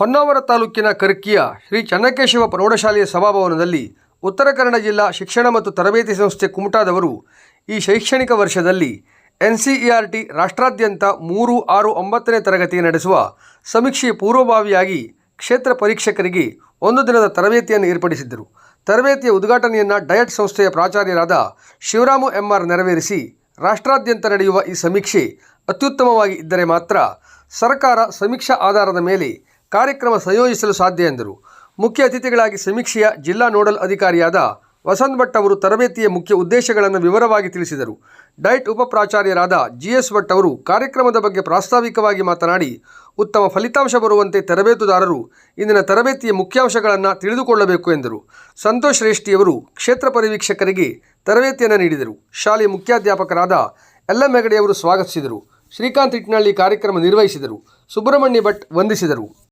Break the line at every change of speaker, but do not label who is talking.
ಹೊನ್ನಾವರ ತಾಲೂಕಿನ ಕರ್ಕಿಯ ಶ್ರೀ ಚನ್ನಕೇಶವ ಪ್ರೌಢಶಾಲೆಯ ಸಭಾಭವನದಲ್ಲಿ ಉತ್ತರ ಕನ್ನಡ ಜಿಲ್ಲಾ ಶಿಕ್ಷಣ ಮತ್ತು ತರಬೇತಿ ಸಂಸ್ಥೆ ಕುಮಟಾದವರು ಈ ಶೈಕ್ಷಣಿಕ ವರ್ಷದಲ್ಲಿ ಎನ್ ಸಿ ರಾಷ್ಟ್ರಾದ್ಯಂತ ಮೂರು, ಆರು, ಒಂಬತ್ತನೇ ತರಗತಿ ನಡೆಸುವ ಸಮೀಕ್ಷೆಯ ಪೂರ್ವಭಾವಿಯಾಗಿ ಕ್ಷೇತ್ರ ಪರೀಕ್ಷಕರಿಗೆ ಒಂದು ದಿನದ ತರಬೇತಿಯನ್ನು ಏರ್ಪಡಿಸಿದ್ದರು. ತರಬೇತಿಯ ಉದ್ಘಾಟನೆಯನ್ನು ಡಯಟ್ ಸಂಸ್ಥೆಯ ಪ್ರಾಚಾರ್ಯರಾದ ಶಿವರಾಮು ಎಂಆರ್ ನೆರವೇರಿಸಿ, ರಾಷ್ಟ್ರಾದ್ಯಂತ ನಡೆಯುವ ಈ ಸಮೀಕ್ಷೆ ಅತ್ಯುತ್ತಮವಾಗಿ ಇದ್ದರೆ ಮಾತ್ರ ಸರ್ಕಾರ ಸಮೀಕ್ಷಾ ಆಧಾರದ ಮೇಲೆ ಕಾರ್ಯಕ್ರಮ ಸಂಯೋಜಿಸಲು ಸಾಧ್ಯ ಎಂದರು. ಮುಖ್ಯ ಅತಿಥಿಗಳಾಗಿ ಸಮೀಕ್ಷೆಯ ಜಿಲ್ಲಾ ನೋಡಲ್ ಅಧಿಕಾರಿಯಾದ ವಸಂತ್ ಭಟ್ ಅವರು ತರಬೇತಿಯ ಮುಖ್ಯ ಉದ್ದೇಶಗಳನ್ನು ವಿವರವಾಗಿ ತಿಳಿಸಿದರು. ಡೈಟ್ ಉಪಪ್ರಾಚಾರ್ಯರಾದ ಜಿ ಎಸ್ ಭಟ್ ಅವರು ಕಾರ್ಯಕ್ರಮದ ಬಗ್ಗೆ ಪ್ರಾಸ್ತಾವಿಕವಾಗಿ ಮಾತನಾಡಿ, ಉತ್ತಮ ಫಲಿತಾಂಶ ಬರುವಂತೆ ತರಬೇತುದಾರರು ಇಂದಿನ ತರಬೇತಿಯ ಮುಖ್ಯಾಂಶಗಳನ್ನು ತಿಳಿದುಕೊಳ್ಳಬೇಕು ಎಂದರು. ಸಂತೋಷ್ ಶ್ರೇಷ್ಠಿಯವರು ಕ್ಷೇತ್ರ ಪರಿವೀಕ್ಷಕರಿಗೆ ತರಬೇತಿಯನ್ನು ನೀಡಿದರು. ಶಾಲೆಯ ಮುಖ್ಯಾಧ್ಯಾಪಕರಾದ ಎಲ್ ಎಂ ಹೆಗಡೆಯವರು ಸ್ವಾಗತಿಸಿದರು. ಶ್ರೀಕಾಂತ್ ಇಟ್ನಳ್ಳಿ ಕಾರ್ಯಕ್ರಮ ನಿರ್ವಹಿಸಿದರು. ಸುಬ್ರಹ್ಮಣ್ಯ ಭಟ್ ವಂದಿಸಿದರು.